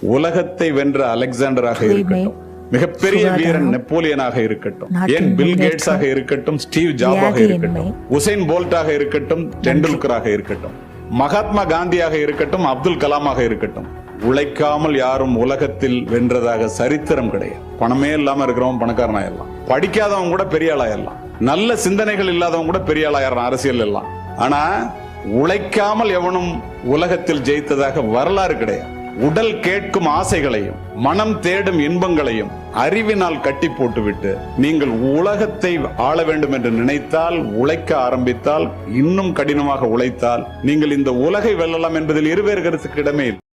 உலகத்தை வென்ற அலெக்சாண்டராக இருக்கட்டும். மிகப்பெரிய வீரன் நெப்போலியனாக இருக்கட்டும். ஏன் பில் கேட்ஸாக இருக்கட்டும் ஸ்டீவ் ஜாபாக இருக்கட்டும் உசைன் போல்ட்டாக இருக்கட்டும் டெண்டுல்கராக இருக்கட்டும் மகாத்மா காந்தியாக இருக்கட்டும் அப்துல் கலாமாக இருக்கட்டும். உழைக்காமல் யாரும் உலகத்தில் வென்றதாக சரித்திரம் கிடையாது. பணமே இல்லாம இருக்கிறவன் பணக்காரனா எல்லாம். படிக்காதவன் கூட பெரிய ஆளாயிரலாம் நல்ல சிந்தனைகள் இல்லாதவன் கூட பெரிய ஆளாயிரம் அரசியல் எல்லாம். ஆனா உழைக்காமல் எவனும் உலகத்தில் ஜெயித்ததாக வரலாறு கிடையாது. உடல் கேட்கும் ஆசைகளையும் மனம் தேடும் இன்பங்களையும் அறிவினால் கட்டி போட்டுவிட்டு நீங்கள் உலகத்தை ஆள வேண்டும் என்று நினைத்தால் உழைக்க ஆரம்பித்தால் இன்னும் கடினமாக உழைத்தால் நீங்கள் இந்த உலகை வெல்லலாம் என்பதில் இருவேறு கருத்துக்கு இடமே இல்லை.